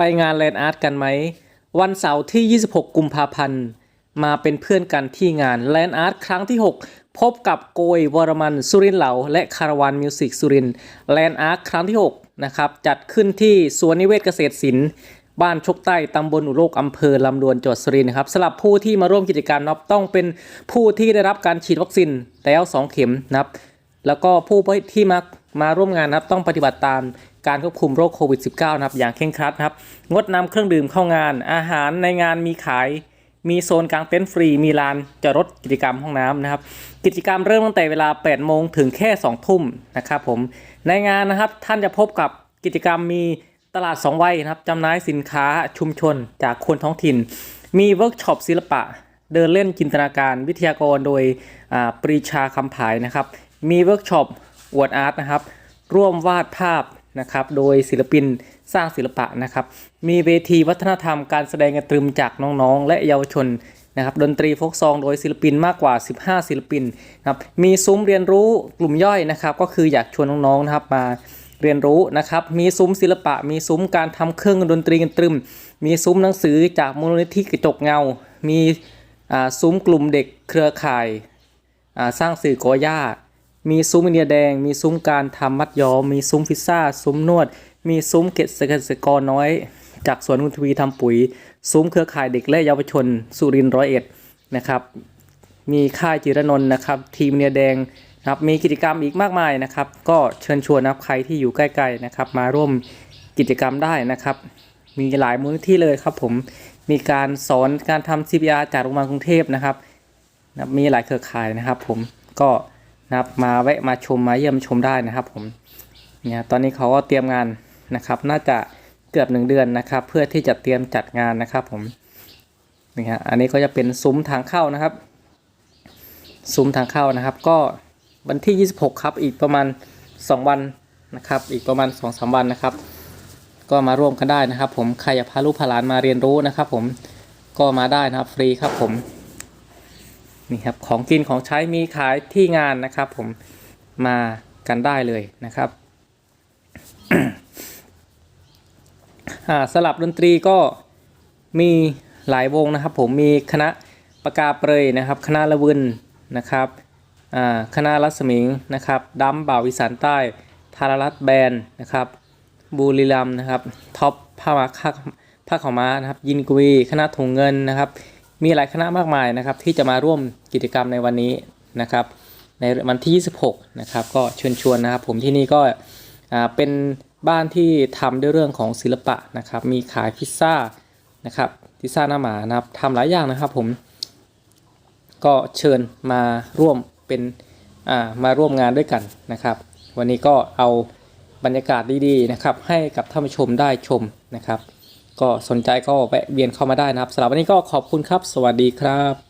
ไปงานแลนด์อาร์ตกันไหม วันเสาร์ที่ 26 กุมภาพันธ์ มาเป็นเพื่อนกันที่งานแลนด์อาร์ตครั้งที่ 6 พบกับโกยวรมันสุรินเหลา และคาราวานมิวสิกสุรินแลนด์อาร์ตครั้งที่ 6 นะครับ จัดขึ้นที่สวนนิเวศเกษตรศิลป์บ้านชกใต้ตำบลอุโลกอำเภอลำดวนจังหวัดสุรินทร์ครับสำหรับผู้ที่มาร่วมกิจกรรมนับต้องเป็นผู้ที่ได้รับการฉีดวัคซีนแล้ว 2 เข็มนะครับแล้วก็ผู้ที่มามาร่วมงานนะครับต้องปฏิบัติตาม การควบคุมโรคโควิด -19 นะครับอย่างเคร่งครัดนะครับ งดนำเครื่องดื่มเข้างาน อาหารในงานมีขาย มีโซนกลางเต็นท์ฟรี มีลานจอดรถกิจกรรมห้องน้ำนะครับ กิจกรรมเริ่มตั้งแต่เวลา 8 โมงถึงแค่ 2 ทุ่มนะครับผม ในงานนะครับท่านจะพบกับกิจกรรมมีตลาด 2 วัยนะครับจำหน่ายสินค้าชุมชนจากคนท้องถิ่น มีเวิร์กช็อปศิลปะ เดินเล่นจินตนาการวิทยากรโดยปรีชาคำผายนะครับ มีเวิร์กช็อปอวดอาร์ตนะครับ ร่วมวาดภาพ นะครับโดยศิลปินสร้างศิลปะนะครับ มีเวทีวัฒนธรรมการแสดงกระตรึมจากน้องๆ และเยาวชนนะครับดนตรีโฟกซองโดยศิลปินมากกว่า 15 ศิลปินนะครับมีซุ้มเรียนรู้กลุ่มย่อยนะครับ ก็คืออยากชวนน้องๆนะครับมาเรียนรู้นะครับ มีซุ้มศิลปะ มีซุ้มการทำเครื่องดนตรีกันตรึม มีซุ้มหนังสือจากมูลนิธิกระจกเงา มีซุ้มกลุ่มเด็กเครือข่ายสร้างสื่อกอหญ้า มีซุ้มอินเดียแดง มีซุ้มการทำมัดย้อม มีซุ้มพิซซ่า ซุ้มนวด มีซุ้มเกษตรกรน้อย จากสวนคุณทวีทำปุ๋ย ซุ้มเครือข่ายเด็กและเยาวชน สุรินทร์ร้อยเอ็ดนะครับ มีค่ายจิรนนท์นะครับ ทีมเนียแดงนะครับมีกิจกรรมอีกมากมายนะครับ ก็เชิญชวนนะครับใครที่อยู่ใกล้ๆนะครับ มาร่วมกิจกรรมได้นะครับ มีหลายมูลนิธิเลยครับผมมีการสอนการทำ CPR จากโรงพยาบาลกรุงเทพนะครับ มีหลายเครือข่ายนะครับ ผมก็ นะครับมาแวะมาชมมาเยี่ยมชมได้นะครับผมเนี่ยตอนนี้เขาก็เตรียมงานนะครับ น่าจะเกือบหนึ่งเดือนนะครับ เพื่อที่จะเตรียมจัดงานนะครับผมนี่ฮะอันนี้ก็จะเป็นซุ้มทางเข้านะครับ ซุ้มทางเข้านะครับ ก็วันที่ 26 ครับ อีกประมาณ 2 วันนะครับ อีกประมาณ 2-3 วันนะครับ ก็มาร่วมกันได้นะครับ ผมใครอยากพาลูกพาหลานมาเรียนรู้นะครับ ผมก็มาได้นะครับฟรีครับผม นี่ครับของกินของใช้มีขายที่งานนะครับผมมากันได้เลยนะครับอ่าสลับดนตรีก็มีหลายวงนะครับ ผมมีคณะปากาเปรยนะครับ คณะละวึนนะครับอ่าคณะรัศมิงนะครับดัมบ่าววิสานใต้ธารรัตแบนนะครับบุรีรัมนะครับท็อปผ้ามาค่าผ้าขาวม้านะครับ ยินกุยคณะถุงเงินนะครับ มีหลายคณะมากมายนะครับที่จะมาร่วมกิจกรรมในวันนี้นะครับ ในวันที่ 26 นะครับ ก็เชิญชวนนะครับ ผมที่นี่ก็เป็นบ้านที่ทำด้วยเรื่องของศิลปะนะครับ มีขายพิซซ่านะครับพิซซ่าหน้าหมานะครับทำหลายอย่างนะครับผมก็เชิญมาร่วมเป็นมาร่วมงานด้วยกันนะครับ วันนี้ก็เอาบรรยากาศดีๆนะครับ ให้กับท่านผู้ชมได้ชมนะครับ ก็สนใจก็แวะเวียนเข้ามาได้นะครับสำหรับวันนี้ก็ขอบคุณครับ สวัสดีครับ